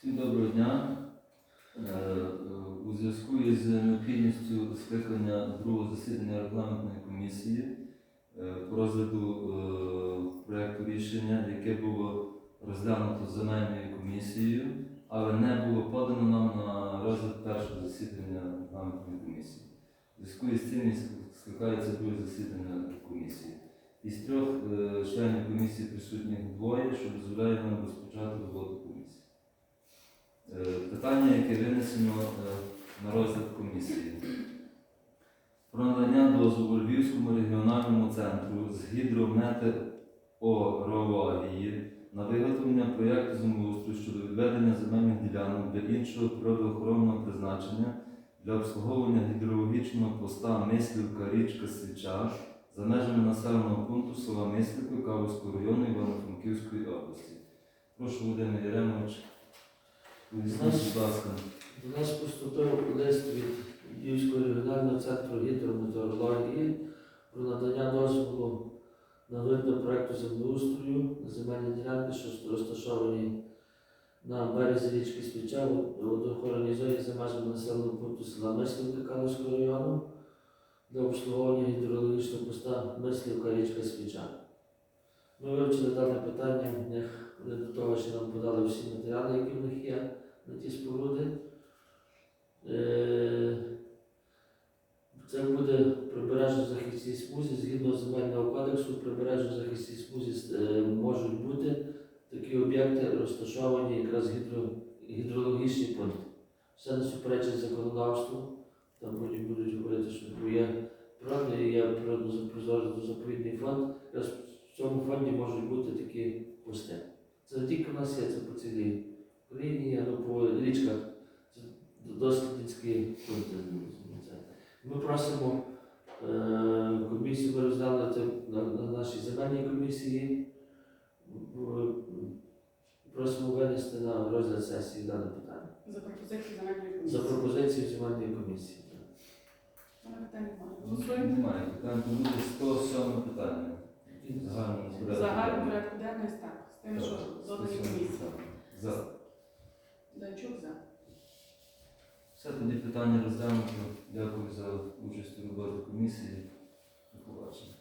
Всім доброго дня. Е, е, У зв'язку із необхідністю скликання другого засідання регламентної комісії е, по розгляду проекту рішення, яке було розглянуто земельною комісією, але не було подано нам на розгляд першого засідання регламентної комісії. У зв'язку із цим скликається друге засідання комісії. Із трьох членів комісії присутніх двоє, що дозволяє нам розпочати роботу комісії. Питання, яке винесено е, на розгляд комісії. Про надання дозволу Львівському регіональному центру з гідрометеорології на виготовлення проєкту землеустрою щодо відведення земельних ділянок для іншого природоохоронного призначення для обслуговування гідрологічного поста Мислівка річка Свіча за межами населеного пункту села Мислівки Кавузького району Івано-Франківської області. Прошу Володимир Яремович, будь ласка. До нас поступив лист від Львівського регіонального центру гідрометеорології про надання дозволу на вигляд проекту землеустрою на земельні ділянки, що розташовані на березі річки Спіча в водоохоронній зоні за межами населеного пункту села Мислівка Калуського району для обслуговування гідрологічного поста Мислівка річка Спіча. Ми вивчили дане питання, вони до того, що нам подали всі матеріали, які в них є на ті споруди. Е, Це буде прибережно захисній смузі. Згідно земельного кодексу, прибережно захисній смузі е, можуть бути такі об'єкти розташовані якраз гідро, гідрологічні пункти. Все не суперечить законодавству. Там потім будуть говорити, що є і є природно-заповідний фонд. Цьому фонді можуть бути такі пусти. Це не тільки в нас є, це по цілій Україні, є, ну, по річках. Це дослідницькі пункти. Це. Ми просимо е, комісію, ми розглянули це на, на нашій земельній комісії. Просимо винести на розгляд сесії дане питання. За пропозицію земельної комісії. За пропозицією земельної комісії. Питань немає. Голосуємо. Немає питань, 107 питання. Загальному порядку. Загальний порядку денний так. З тим, що додані 107 комісії. За. Данчук за. Все тоді питання розглянуто. Дякую за участь у роботі комісії. До побачення.